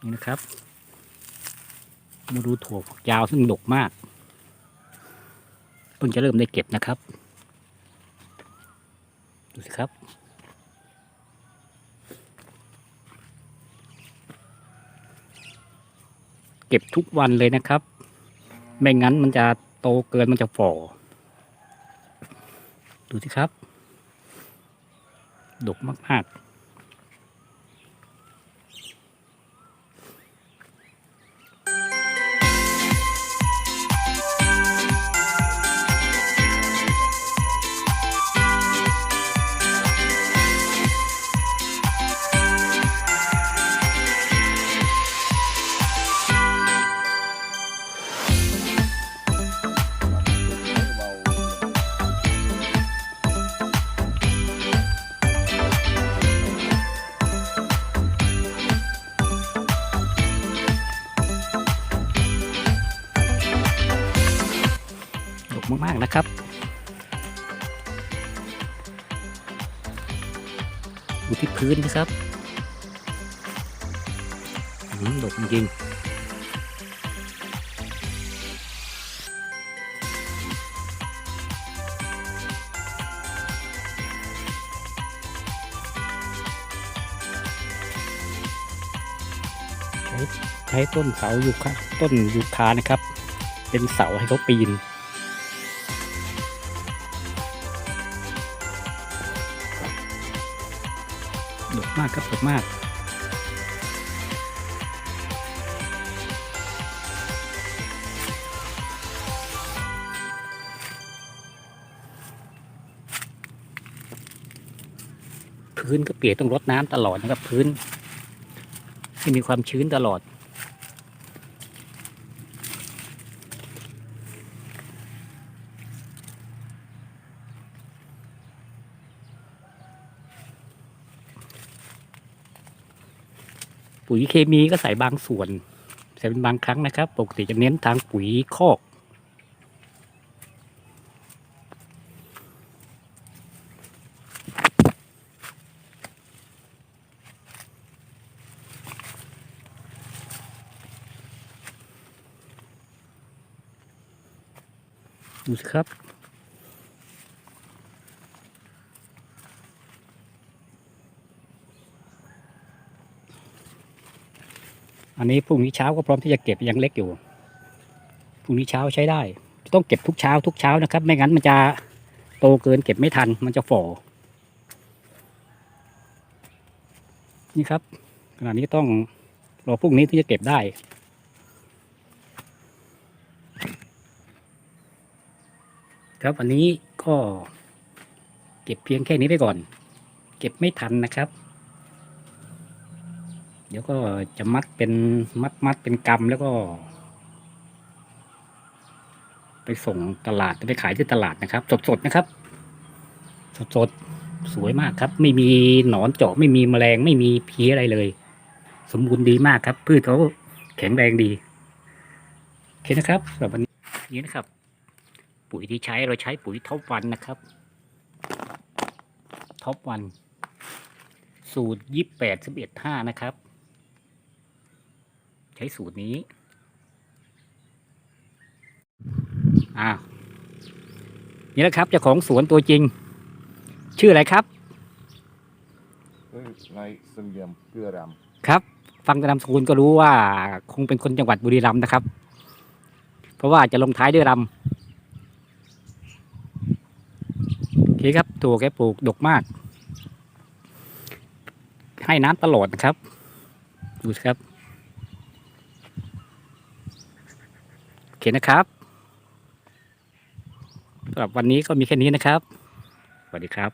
นี่นะครับมาดูถั่วฝักยาวซึ่งดกมากเพิ่งจะเริ่มได้เก็บนะครับ ดูสิครับเก็บทุกวันเลยนะครับ ไม่งั้นมันจะโตเกินมันจะฝ่อ ดูสิครับ ดกมาก ๆ มาก ๆ นะครับดูที่พื้นนะครับอืมดกจริงใช้ต้นเสายูคาต้นยูคานะครับ เป็นเสาให้เขาปีน ดกมากครับดกมาก พื้นก็เปียกต้องรดน้ำตลอดนะครับพื้น ให้มีความชื้นตลอด ปุ๋ยเคมีก็ใส่บางส่วนใส่เป็นบางครั้งนะครับปกติจะเน้นทางปุ๋ยคอก ดูสิครับ อันนี้พรุ่งนี้เช้าก็พร้อมที่จะเก็บยังเล็กอยู่พรุ่งนี้เช้าใช้ได้ ต้องเก็บทุกเช้าทุกเช้านะครับ ไม่งั้นมันจะโตเกินเก็บไม่ทัน มันจะฝ่อนี่ครับขณะนี้ต้องรอพรุ่งนี้ที่จะเก็บได้ครับวันนี้ก็เก็บเพียงแค่นี้ไปก่อน เก็บไม่ทันนะครับ เดี๋ยวก็จะมัดเป็นมัดมัดเป็นกำแล้วก็ ไปส่งตลาดไปขายที่ตลาดนะครับ สดๆนะครับ สดๆสวยมากครับ ไม่มีหนอนเจาะไม่มีแมลงไม่มีเพี้ยอะไรเลย สมบูรณ์ดีมากครับ พืชเขาแข็งแรงดีโอเคนะครับสำหรับวันนี้นี้นะครับ ปุ๋ยที่ใช้เราใช้ปุ๋ยท็อปวันนะครับท็อปวันสูตรยี่แปดสิบเอ็ดห้านะครับ ใช้สูตรนี้อ่านี่แหละครับเจ้าของสวนตัวจริง ชื่ออะไรครับคือนายเสงี่ยมเกลือรครับ ฟังแต่นามสกุลก็รู้ว่าคงเป็นคนจังหวัดบุรีรัมย์นะครับ เพราะว่าจะลงท้ายด้วยรำโอเคครับถั่วแกปลูกดกมาก ให้น้ำตลอดนะครับ ดูสิครับ โอ เคนะครับสำหรับวันนี้ก็มีแค่นี้นะครับ สวัสดีครับ